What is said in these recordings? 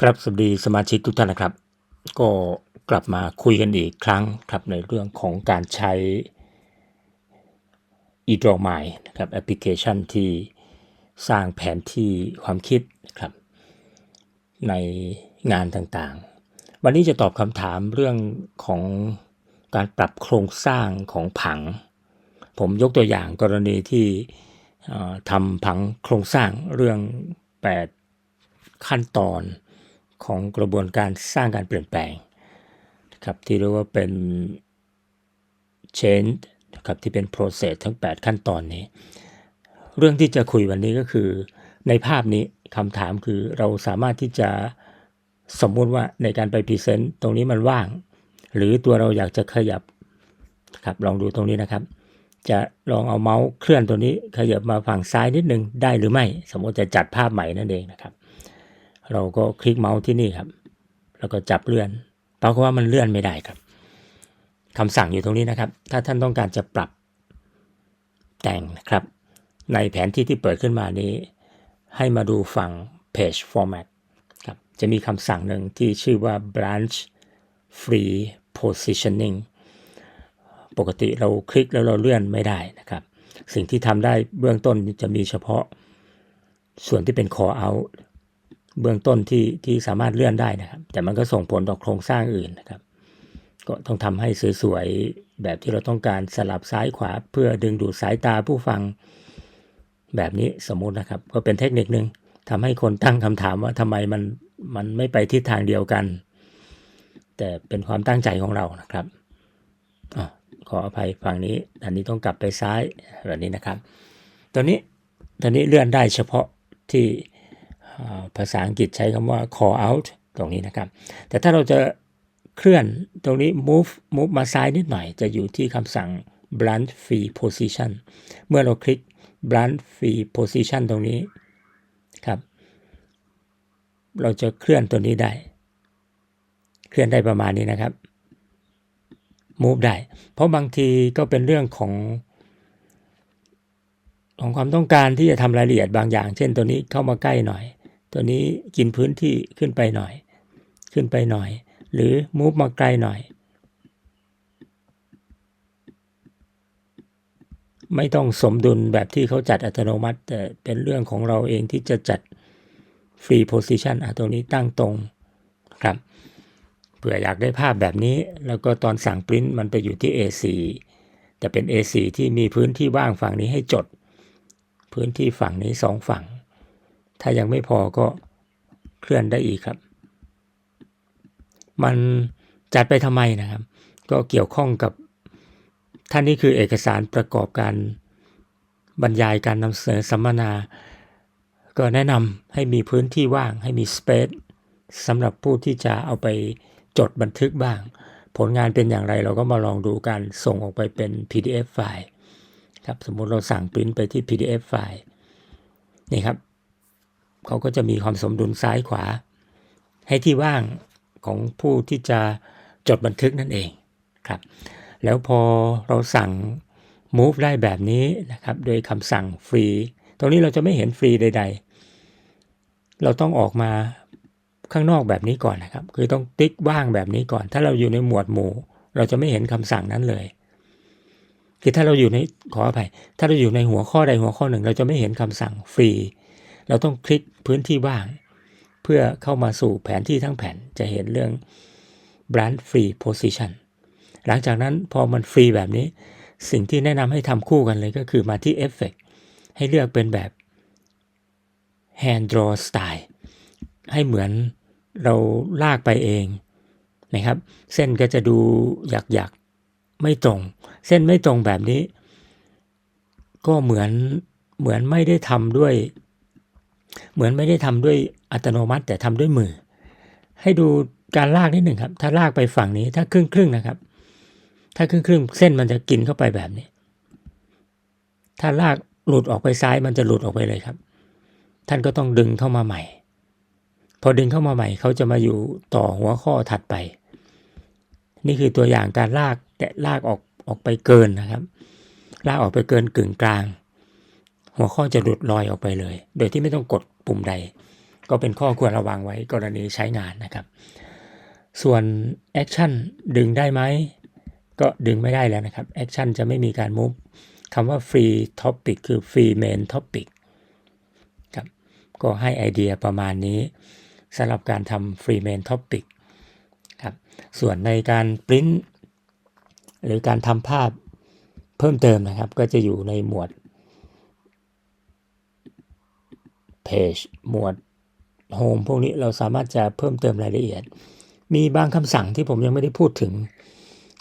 ครับสวัสดีสมาชิกทุกท่านนะครับ ก็กลับมาคุยกันอีกครั้งครับในเรื่องของการใช้ e d r a w m i นะครับแอปพลิเคชันที่สร้างแผนที่ความคิดนะครับ ในงานต่างๆ วันนี้จะตอบคำถามเรื่องของการปรับโครงสร้างของผัง ผมยกตัวอย่างกรณีที่ทำผังโครงสร้างเรื่อง 8 ขั้นตอน ของกระบวนการสร้างการเปลี่ยนแปลงนะครับที่เรียกว่าเป็น change นะครับที่เป็น process ทั้ง 8 ขั้นตอนนี้ เรื่องที่จะคุยวันนี้ก็คือในภาพนี้คำถามคือเราสามารถที่จะสมมุติว่าในการไปพรีเซนต์ตรงนี้มันว่าง หรือตัวเราอยากจะขยับครับลองดูตรงนี้นะครับ จะลองเอาเมาส์เคลื่อนตัวนี้ขยับมาฝั่งซ้ายนิดนึงได้หรือไม่ สมมติจะจัดภาพใหม่นั่นเองนะครับ เราก็คลิกเมาส์ที่นี่ครับ แล้วก็จับเลื่อนปรากฏว่ามันเลื่อนไม่ได้ครับคำสั่งอยู่ตรงนี้นะครับ ถ้าท่านต้องการจะปรับแต่งนะครับ ในแผนที่ที่เปิดขึ้นมานี้ ให้มาดูฝั่ง page format ครับ จะมีคำสั่งหนึ่งที่ชื่อว่า branch free positioning ปกติเราคลิกแล้วเราเลื่อนไม่ได้นะครับ สิ่งที่ทำได้เบื้องต้นจะมีเฉพาะส่วนที่เป็น call out เบื้องต้นที่ที่สามารถเลื่อนได้นะครับ แต่มันก็ส่งผลต่อโครงสร้างอื่นนะครับ ก็ต้องทำให้สวยๆแบบที่เราต้องการสลับซ้ายขวา เพื่อดึงดูดสายตาผู้ฟังแบบนี้สมมุตินะครับ ก็เป็นเทคนิคนึงทำให้คนตั้งคำถามว่าทำไมมันมันไม่ไปทิศทางเดียวกัน แต่เป็นความตั้งใจของเรานะครับอขออภัยฝั่งนี้อันนี้ต้องกลับไปซ้ายแบบนี้นะครับตัวนี้ตัวนี้เลื่อนได้เฉพาะที่ ภาษาอังกฤษใช้คำว่า call out ตรงนี้นะครับ แต่ถ้าเราจะเคลื่อนตรงนี้ move move มาซ้ายนิดหน่อย จะอยู่ที่คำสั่ง branch free position เมื่อเราคลิก branch free position ตรงนี้ครับ เราจะเคลื่อนตัวนี้ได้ เคลื่อนได้ประมาณนี้นะครับ move ได้ เพราะบางทีก็เป็นเรื่องของของความต้องการที่จะทำรายละเอียดบางอย่าง เช่นตัวนี้เข้ามาใกล้หน่อย ตัวนี้กินพื้นที่ขึ้นไปหน่อย ขึ้นไปหน่อย หรือ move มาไกลหน่อย ไม่ต้องสมดุลแบบที่เขาจัดอัตโนมัติ แต่เป็นเรื่องของเราเองที่จะจัด free position อะตรงนี้ตั้งตรงครับเผื่ออยากได้ภาพแบบนี้ แล้วก็ตอนสั่งปริ้นมันไปอยู่ที่ A4 แต่เป็น A4 ที่มีพื้นที่ว่างฝั่งนี้ให้จด พื้นที่ฝั่งนี้สองฝั่ง ถ้ายังไม่พอก็เคลื่อนได้อีกครับ มันจัดไปทำไมนะครับ ก็เกี่ยวข้องกับท่านนี้คือเอกสารประกอบการบรรยายการนำเสนอสัมมนา ก็แนะนำให้มีพื้นที่ว่างให้มี space สำหรับผู้ที่จะเอาไปจดบันทึกบ้าง ผลงานเป็นอย่างไรเราก็มาลองดูการส่งออกไปเป็น PDF ไฟล์ครับสมมุติเราสั่งปริ้นไปที่ PDF ไฟล์นี่ครับ เขาก็จะมีความสมดุลซ้ายขวา ให้ที่ว่างของผู้ที่จะจดบันทึกนั่นเองครับ แล้วพอเราสั่ง move ได้แบบนี้นะครับโดยคำสั่งฟรีตรงนี้เราจะไม่เห็นฟรีใด ๆ เราต้องออกมาข้างนอกแบบนี้ก่อนนะครับ คือต้องติ๊กว่างแบบนี้ก่อน ถ้าเราอยู่ในหมวดหมู่ เราจะไม่เห็นคำสั่งนั้นเลยคือถ้าเราอยู่ในขออภัย ถ้าเราอยู่ในหัวข้อใดหัวข้อหนึ่ง เราจะไม่เห็นคำสั่งฟรี เราต้องคลิกพื้นที่ว่าง เพื่อเข้ามาสู่แผนที่ทั้งแผ่นจะเห็นเรื่อง branch free position หลังจากนั้นพอมันฟรีแบบนี้ สิ่งที่แนะนำให้ทำคู่กันเลยก็คือมาที่ Effect ให้เลือกเป็นแบบ hand draw style ให้เหมือนเราลากไปเองนะครับ เส้นก็จะดูหยักๆไม่ตรง เส้นไม่ตรงแบบนี้ ก็เหมือนเหมือนไม่ได้ทำด้วย เหมือนไม่ได้ทำด้วยอัตโนมัติ แต่ทำด้วยมือ ให้ดูการลากนิดหนึ่งครับ ถ้าลากไปฝั่งนี้ถ้าครึ่งครึ่งนะครับ ถ้าครึ่งครึ่งเส้นมันจะกินเข้าไปแบบนี้ ถ้าลากหลุดออกไปซ้ายมันจะหลุดออกไปเลยครับ ท่านก็ต้องดึงเข้ามาใหม่ พอดึงเข้ามาใหม่เขาจะมาอยู่ต่อหัวข้อถัดไป นี่คือตัวอย่างการลากแต่ลากออกออกไปเกินนะครับ ลากออกไปเกินกึ่งกลาง หัวข้อจะหลุดลอยออกไปเลย โดยที่ไม่ต้องกดปุ่มใด ก็เป็นข้อควรระวังไว้กรณีใช้งานนะครับ ส่วนแอคชั่นดึงได้ไหม ก็ดึงไม่ได้แล้วนะครับแอคชั่นจะไม่มีการ move คำว่า free topic คือ free main topic ครับก็ให้ไอเดียประมาณนี้สำหรับการทำ free main topic ครับส่วนในการปริ้นหรือการทำภาพเพิ่มเติมนะครับ ก็จะอยู่ในหมวด page หมวด home พวกนี้เราสามารถจะเพิ่มเติมรายละเอียด มีบางคำสั่งที่ผมยังไม่ได้พูดถึง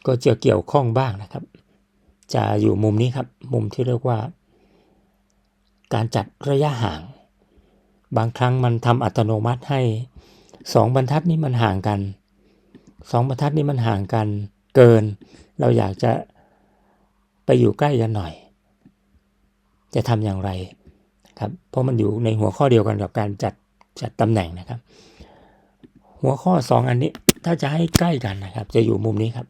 ก็จะเกี่ยวข้องบ้างนะครับ จะอยู่มุมนี้ครับ มุมที่เรียกว่า การจัดระยะห่าง บางครั้งมันทำอัตโนมัติให้สองบรรทัดนี้มันห่างกันสองบรรทัดนี้มันห่างกันเกิน เราอยากจะไปอยู่ใกล้กันหน่อย จะทำอย่างไร ครับเพราะมันอยู่ในหัวข้อเดียวกันกับการจัดจัดตำแหน่งนะครับ หัวข้อ 2 อันนี้ถ้าจะให้ใกล้กันนะครับ จะอยู่มุมนี้ครับ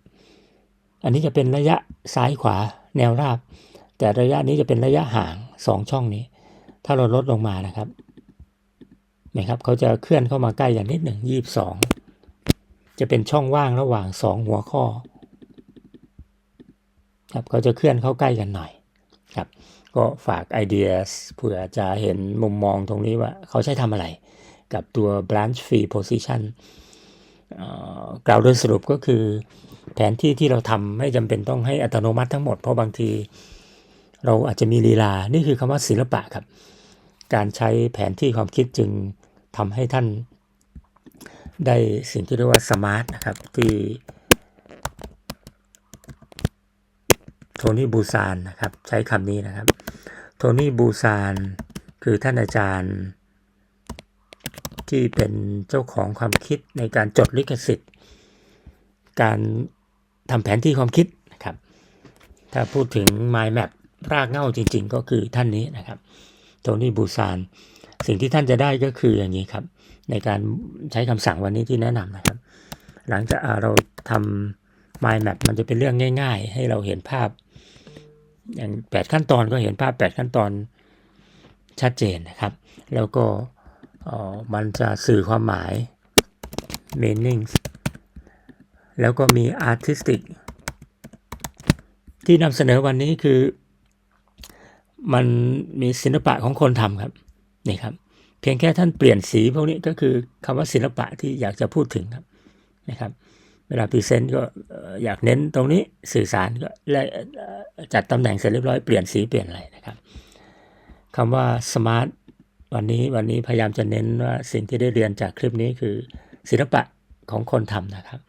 อันนี้จะเป็นระยะซ้ายขวาแนวราบ แต่ระยะนี้จะเป็นระยะห่าง 2 ช่องนี้ ถ้าเราลดลงมานะครับนะครับเขาจะเคลื่อนเข้ามาใกล้กันนิดหนึ่งยี่สิบสองจะเป็นช่องว่างระหว่าง 2 หัวข้อครับเขาจะเคลื่อนเข้าใกล้กันหน่อย ครับก็ฝากไอเดียเผื่อจะเห็นมุมมองตรงนี้ว่าเขาใช้ทำอะไร กับตัว branch free position เอ่อกล่าวโดยสรุปก็คือแผนที่ที่เราทำไม่จำเป็นต้องให้อัตโนมัติทั้งหมด เพราะบางทีเราอาจจะมีลีลา นี่คือคำว่าศิลปะครับ การใช้แผนที่ความคิดจึงทำให้ท่านได้สิ่งที่เรียกว่าสมาร์ทนะครับที่โทนี่บูซานนะครับ ใช้คำนี้นะครับ โทนี่บูซานคือท่านอาจารย์ ที่เป็นเจ้าของความคิดในการจดลิขสิทธิ์ การทำแผนที่ความคิดนะครับ ถ้าพูดถึง Mind Map รากเง้าจริง ๆ ก็คือท่านนี้นะครับ โทนี่บูซาน สิ่งที่ท่านจะได้ก็คืออย่างนี้ครับ ในการใช้คำสั่งวันนี้ที่แนะนำนะครับ หลังจากเราทำ Mind Map มันจะเป็นเรื่องง่าย ๆ ให้เราเห็นภาพ อย่าง 8 ขั้นตอนก็เห็นภาพ 8 ขั้นตอนชัดเจนนะครับ แล้วก็มันจะสื่อความหมาย meaning แล้วก็มี artistic ที่นำเสนอวันนี้คือ มันมีศิลปะของคนทำครับนี่ครับ เพียงแค่ท่านเปลี่ยนสีพวกนี้ก็คือคำว่าศิลปะที่อยากจะพูดถึงครับนะครับ วลาพรีเซนต์ก็อยากเน้นตรงนี้สื่อสารก็และจัดตำแหน่งเสร็จเรียบร้อยเปลี่ยนสีเปลี่ยนอะไรนะครับคำว่าสมาร์ทวันนี้วันนี้พยายามจะเน้นว่าสิ่งที่ได้เรียนจากคลิปนี้คือศิลปะของคนทำนะครับ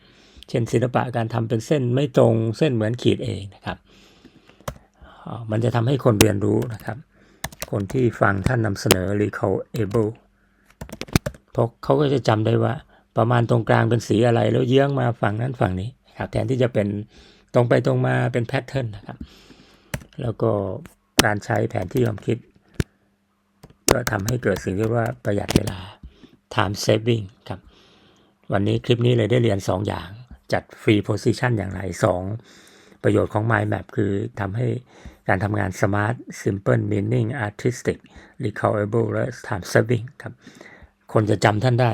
เช่นศิลปะการทำเป็นเส้นไม่ตรงเส้นเหมือนขีดเองนะครับ มันจะทำให้คนเรียนรู้นะครับ คนที่ฟังท่านนำเสนอ recall able เพราะเขาก็จะจำได้ว่า ประมาณตรงกลางเป็นสีอะไร แล้วเยื้องมาฝั่งนั้นฝั่งนี้ครับแทนที่จะเป็นตรงไปตรงมาเป็นแพทเทิร์นนะครับ แล้วก็การใช้แผนที่ความคิด ก็ทำให้เกิดสิ่งที่เรียกว่าประหยัดเวลา time saving ครับ วันนี้คลิปนี้เลยได้เรียน 2 อย่าง จัด free position อย่างไร 2 ประโยชน์ของ mind map คือทำให้การทำงาน smart simple meaning artistic recallable และ time saving ครับ คนจะจำท่านได้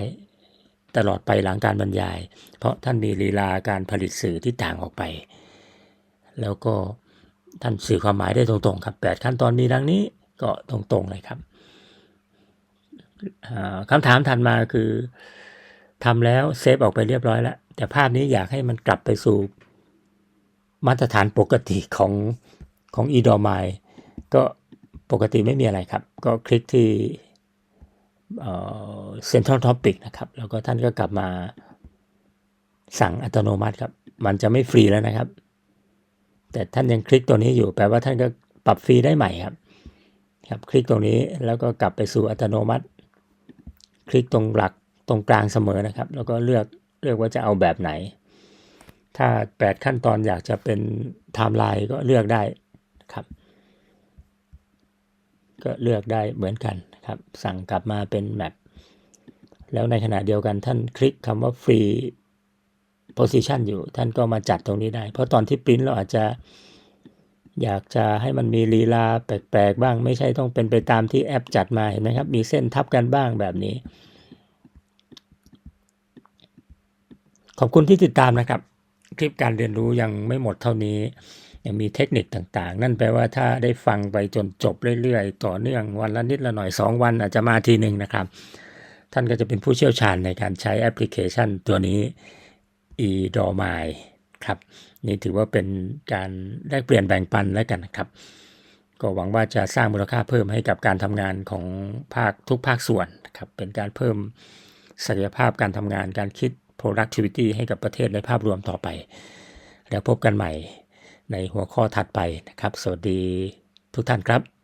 ตลอดไปหลังการบรรยาย เพราะท่านมีลีลาการผลิตสื่อที่ต่างออกไป แล้วก็ท่านสื่อความหมายได้ตรงๆครับ 8 ขั้นตอนมีดังนี้ก็ตรงๆเลยครับคำถามถัดมาคือทำแล้วเซฟออกไปเรียบร้อยแล้ว แต่ภาพนี้อยากให้มันกลับไปสู่มาตรฐานปกติของของ e d o m i ก็ปกติไม่มีอะไรครับ ก็คลิกที่ เซ็นทรัลท็อปิกนะครับ แล้วก็ท่านก็กลับมาสั่งอัตโนมัติครับ มันจะไม่ฟรีแล้วนะครับ แต่ท่านยังคลิกตัวนี้อยู่ แปลว่าท่านก็ปรับฟรีได้ใหม่ครับ ครับคลิกตรงนี้แล้วก็กลับไปสู่อัตโนมัติ คลิกตรงหลักตรงกลางเสมอนะครับ แล้วก็เลือกเลือกว่าจะเอาแบบไหน ถ้า 8 ขั้นตอนอยากจะเป็นไทม์ไลน์ก็เลือกได้ครับ ก็เลือกได้เหมือนกัน ครับ สั่งกลับมาเป็นแมปแล้วในขณะเดียวกันท่านคลิกคำว่า free position อยู่ ท่านก็มาจัดตรงนี้ได้ เพราะตอนที่ปริ้นเราอาจจะอยากจะให้มันมีลีลาแปลกๆบ้าง ไม่ใช่ต้องเป็นไปตามที่แอปจัดมาเห็นไหมครับ มีเส้นทับกันบ้างแบบนี้ ขอบคุณที่ติดตามนะครับ คลิปการเรียนรู้ยังไม่หมดเท่านี้ ยังมีเทคนิคต่างๆ นั่นแปลว่าถ้าได้ฟังไปจนจบเรื่อยๆ ต่อเนื่องวันละนิดละหน่อย 2 วันอาจจะมาทีหนึ่งนะครับ ท่านก็จะเป็นผู้เชี่ยวชาญในการใช้แอปพลิเคชันตัวนี้ e d o m i ครับ นี่ถือว่าเป็นการแลกเปลี่ยนแบ่งปันแล้วกันนะครับ ก็หวังว่าจะสร้างมูลค่าเพิ่มให้กับการทำงานของภาคทุกภาคส่วนนะครับ เป็นการเพิ่มศักยภาพการทำงานการคิด productivity ให้กับประเทศในภาพรวมต่อไป แล้วพบกันใหม่ ในหัวข้อถัดไปนะครับ สวัสดีทุกท่านครับ